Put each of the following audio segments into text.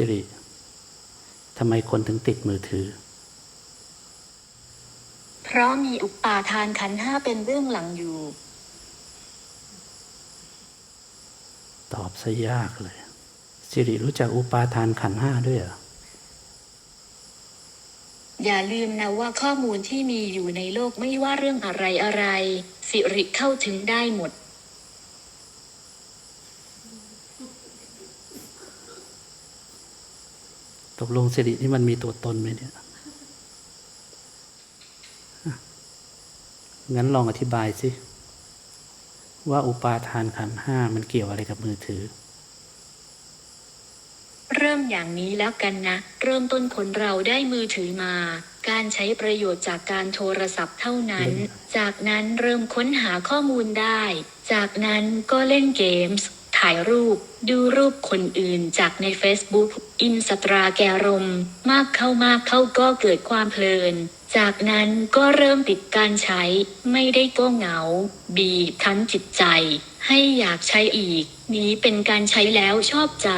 สิริทำไมคนถึงติดมือถือ เพราะมีอุปาทานขันธ์ห้าเป็นเบื้องหลังอยู่ ตอบซะยากเลย สิริรู้จักอุปาทานขันธ์ห้าด้วยเหรออย่าลืมนะว่าข้อมูลที่มีอยู่ในโลกไม่ว่าเรื่องอะไรอะไร สิริเข้าถึงได้หมด ตกลงสิรินี่มันมีตัวตนไหมเนี่ยอะงั้นลองอธิบายสิว่าอุปาทานขันธ์ห้ามันเกี่ยวอะไรกับมือถือ เริ่มอย่างนี้แล้วกันนะ เริ่มต้นคนเราได้มือถือมา การใช้ประโยชน์จากการโทรศัพท์เท่านั้น จากนั้นเริ่มค้นหาข้อมูลได้ จากนั้นก็เล่นเกมส์ ถ่ายรูป ดูรูปคนอื่นจากใน Facebook อินสตราแกรม มากเข้ามากเข้าก็เกิดความเพลิน จากนั้นก็เริ่มติดการใช้ ไม่ได้ก็เหงา บีบคั้นจิตใจ ให้อยากใช้อีก นี้เป็นการใช้แล้วชอบใจ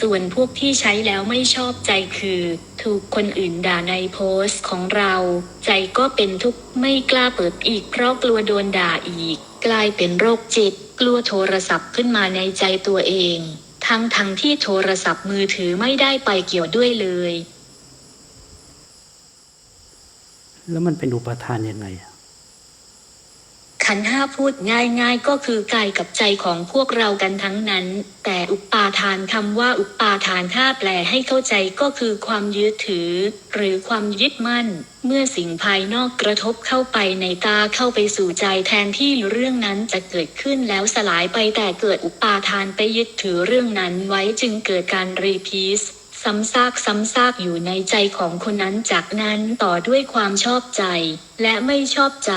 ส่วนพวกที่ใช้แล้วไม่ชอบใจคือ ถูกคนอื่นด่าในโพสต์ของเรา ใจก็เป็นทุกข์ไม่กล้าเปิดอีกเพราะกลัวโดนด่าอีก กลายเป็นโรคจิต กลัวโทรศัพท์ขึ้นมาในใจตัวเอง ทั้งทั้งที่โทรศัพท์มือถือไม่ได้ไปเกี่ยวด้วยเลย แล้วมันเป็นอุปทานยังไงอะ ขันห้าพูดง่ายๆ ก็คือกายกับใจของพวกเรากันทั้งนั้น แต่อุปาทานคำว่าอุปาทานถ้าแปลให้เข้าใจก็คือความยึดถือ หรือความยึดมั่น เมื่อสิ่งภายนอกกระทบเข้าไปในตาเข้าไปสู่ใจแทนที่เรื่องนั้นจะเกิดขึ้นแล้วสลายไปแต่เกิดอุปาทานไปยึดถือเรื่องนั้นไว้จึงเกิดการรีพีสซ้ำซากซ้ำซากอยู่ในใจของคนนั้นจากนั้นต่อด้วยความชอบใจ และไม่ชอบใจ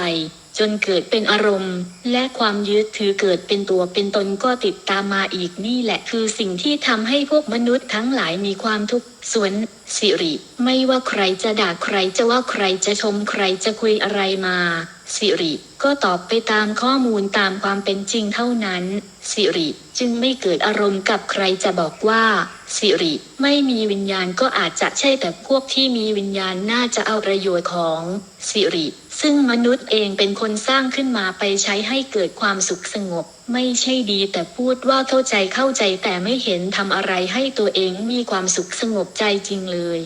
จนเกิดเป็นอารมณ์ และความยึดถือเกิดเป็นตัวเป็นตนก็ติดตามมาอีกนี่แหละคือสิ่งที่ทำให้พวกมนุษย์ทั้งหลายมีความทุกข์ส่วนสิริ ไม่ว่าใครจะด่าใครจะว่าใครจะชมใครจะคุยอะไรมา สิริ ก็ตอบไปตามข้อมูลตามความเป็นจริงเท่านั้น สิริ จึงไม่เกิดอารมณ์กับใครจะบอกว่า สิริ ไม่มีวิญญาณก็อาจจะใช่แต่พวกที่มีวิญญาณน่าจะเอาประโยชน์ของ สิริ ซึ่งมนุษย์เองเป็นคนสร้างขึ้นมาไปใช้ให้เกิดความสุขสงบ ไม่ใช่ดีแต่พูดว่าเข้าใจเข้าใจแต่ไม่เห็นทำอะไรให้ตัวเองมีความสุขสงบใจจริงเลย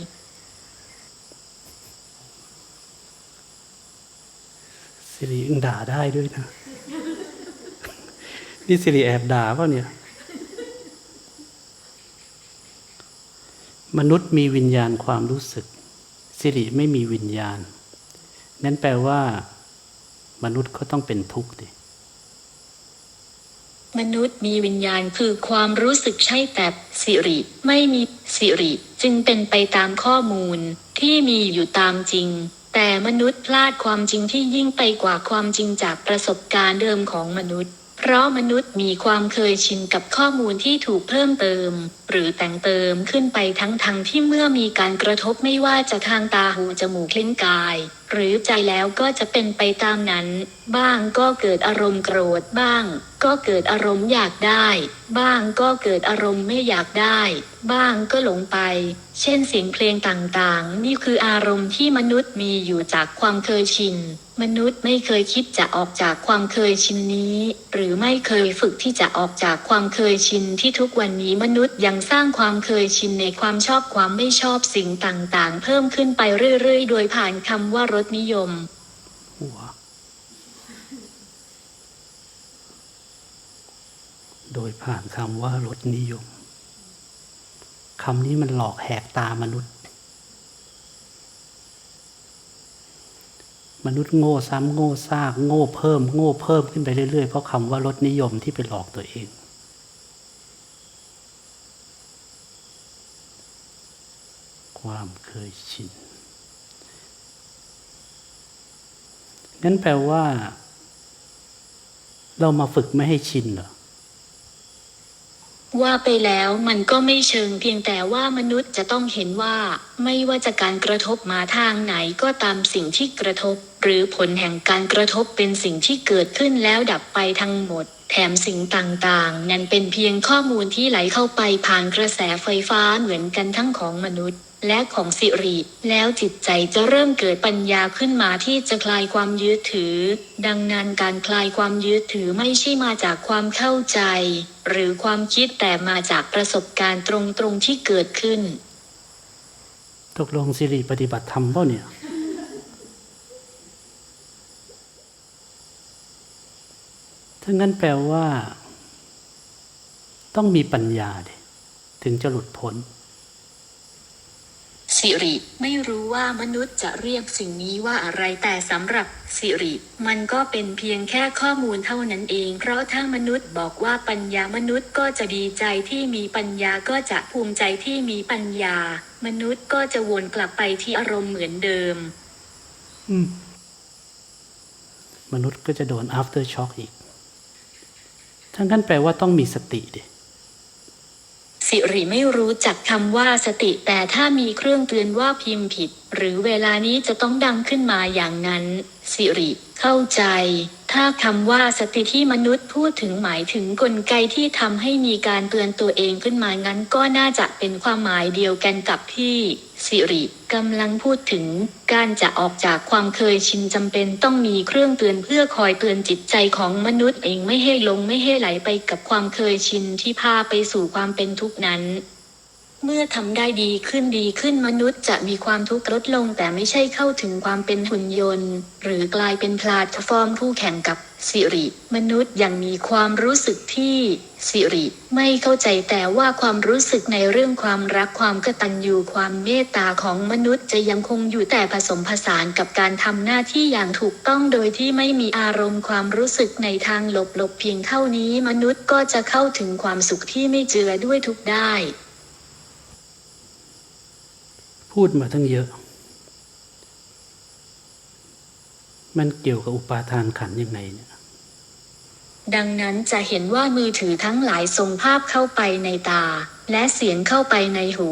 สิริยังด่าได้ด้วยนะ นี่สิริแอบด่าเปล่าเนี่ย มนุษย์มีวิญญาณความรู้สึก สิริไม่มีวิญญาณ นั่นแปลว่า มนุษย์ก็ต้องเป็นทุกข์ดิมนุษย์มีวิญญาณคือความรู้สึกใช่แต่สิริ ไม่มีสิริ จึงเป็นไปตามข้อมูลที่มีอยู่ตามจริง แต่มนุษย์พลาดความจริงที่ยิ่งไปกว่าความจริงจากประสบการณ์เดิมของมนุษย์ เพราะมนุษย์มีความเคยชินกับข้อมูลที่ถูกเพิ่มเติม หรือแต่งเติมขึ้นไปทั้งทางที่เมื่อมีการกระทบไม่ว่าจะทางตาหูจมูกลิ้นกาย หรือใจแล้วก็จะเป็นไปตามนั้น บ้างก็เกิดอารมณ์โกรธบ้าง ก็เกิดอารมณ์อยากได้ บ้างก็เกิดอารมณ์ไม่อยากได้ บ้างก็หลงไป เช่นเสียงเพลงต่างๆ นี่คืออารมณ์ที่มนุษย์มีอยู่จากความเคยชิน มนุษย์ไม่เคยคิดจะออกจากความเคยชินนี้ หรือไม่เคยฝึกที่จะออกจากความเคยชินที่ทุกวันนี้มนุษย์ยังสร้างความเคยชินในความชอบความไม่ชอบสิ่งต่างๆ เพิ่มขึ้นไปเรื่อยๆ โดยผ่านคำว่ารสนิยมหัวโดยผ่านคำว่ารสนิยมคำนี้มันหลอกแหกตามนุษย์ มนุษย์โง่ซ้ำโง่ซากโง่เพิ่ม โง่เพิ่มขึ้นไปเรื่อยๆ เพราะคำว่ารสนิยมที่ไปหลอกตัวเอง ความเคยชินงั้นแปลว่า เรามาฝึกไม่ให้ชินเหรอ ว่าไปแล้วมันก็ไม่เชิงเพียงแต่ว่ามนุษย์จะต้องเห็นว่า ไม่ว่าจะการกระทบมาทางไหนก็ตามสิ่งที่กระทบ หรือผลแห่งการกระทบเป็นสิ่งที่เกิดขึ้นแล้วดับไปทั้งหมด แถมสิ่งต่างๆ นั้นเป็นเพียงข้อมูลที่ไหลเข้าไปผ่านกระแสไฟฟ้าเหมือนกันทั้งของมนุษย์ และของสิริ แล้วจิตใจจะเริ่มเกิดปัญญาขึ้นมาที่จะคลายความยึดถือ ดังนั้นการคลายความยึดถือไม่ใช่มาจากความเข้าใจ หรือความคิดแต่มาจากประสบการณ์ตรงๆที่เกิดขึ้น ตกลงสิริปฏิบัติธรรมเปล่าเนี่ยถ้างั้นแปลว่า ต้องมีปัญญาดิถึงจะหลุดพ้น สิริ ไม่รู้ว่ามนุษย์จะเรียกสิ่งนี้ว่าอะไรแต่สำหรับสิริ มันก็เป็นเพียงแค่ข้อมูลเท่านั้นเอง เพราะถ้ามนุษย์บอกว่าปัญญามนุษย์ก็จะดีใจที่มีปัญญาก็จะภูมิใจที่มีปัญญา มนุษย์ก็จะวนกลับไปที่อารมณ์เหมือนเดิมมนุษย์ก็จะโดน after shock อีก ทั้งนั้นแปลว่าต้องมีสติดิ สิริไม่รู้จักคำว่าสติแต่ถ้ามีเครื่องเตือนว่าพิมพ์ผิด หรือเวลานี้จะต้องดังขึ้นมาอย่างนั้น สิริเข้าใจ ถ้าคำว่าสติที่มนุษย์พูดถึงหมายถึงกลไกที่ทำให้มีการเตือนตัวเองขึ้นมางั้นก็น่าจะเป็นความหมายเดียวกันกับที่ สิริกำลังพูดถึง การจะออกจากความเคยชินจำเป็นต้องมีเครื่องเตือนเพื่อคอยเตือนจิตใจของมนุษย์เองไม่ให้ลงไม่ให้ไหลไปกับความเคยชินที่พาไปสู่ความเป็นทุกข์นั้น เมื่อทำได้ดีขึ้นดีขึ้นมนุษย์จะมีความทุกข์ลดลงแต่ไม่ใช่เข้าถึงความเป็นหุ่นยนต์ หรือกลายเป็นพลาตฟอร์มคู่แข่งกับสิริ มนุษย์ยังมีความรู้สึกที่สิริ ไม่เข้าใจแต่ว่าความรู้สึกในเรื่องความรักความกตัญญูความเมตตาของมนุษย์จะยังคงอยู่แต่ผสมผสานกับการทำหน้าที่อย่างถูกต้องโดยที่ไม่มีอารมณ์ความรู้สึกในทางลบๆเพียงเท่านี้ มนุษย์ก็จะเข้าถึงความสุขที่ไม่เจือด้วยทุกได้ พูดมาทั้งเยอะ มันเกี่ยวกับอุปาทานขันยังไงเนี่ย ดังนั้นจะเห็นว่ามือถือทั้งหลายทรงภาพเข้าไปในตา และเสียงเข้าไปในหู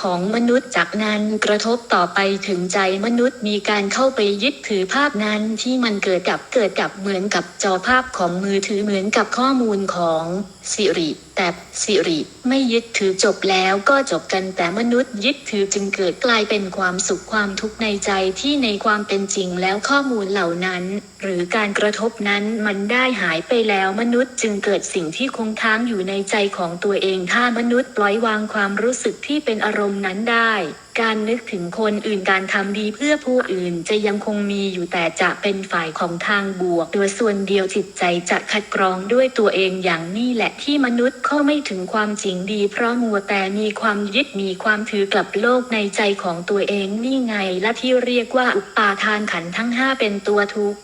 ของมนุษย์จากนั้นกระทบต่อไปถึงใจมนุษย์มีการเข้าไปยึดถือภาพนั้นที่มันเกิดกับเกิดกับเหมือนกับจอภาพของมือถือเหมือนกับข้อมูลของสิริ แต่สิริไม่ยึดถือจบแล้วก็จบกันแต่มนุษย์ยึดถือจึงเกิดกลายเป็นความสุขความทุกข์ในใจที่ในความเป็นจริงแล้วข้อมูลเหล่านั้น หรือการกระทบนั้นมันได้หายไปแล้วมนุษย์จึงเกิดสิ่งที่คงค้างอยู่ในใจของตัวเองถ้ามนุษย์ปล่อยวางความรู้สึกที่เป็นอารมณ์นั้นได้ การนึกถึงคนอื่นการทำดีเพื่อผู้อื่นจะยังคงมีอยู่แต่จะเป็นฝ่ายของทางบวก โดยส่วนเดียวจิตใจจะคัดกรองด้วยตัวเองอย่างนี้แหละที่มนุษย์เข้าไม่ถึงความจริงดีเพราะมัวแต่มีความยึดมีความถือกับโลกในใจของตัวเองนี่ไงและที่เรียกว่าอุปาทานขันทั้งห้าเป็นตัวทุกข์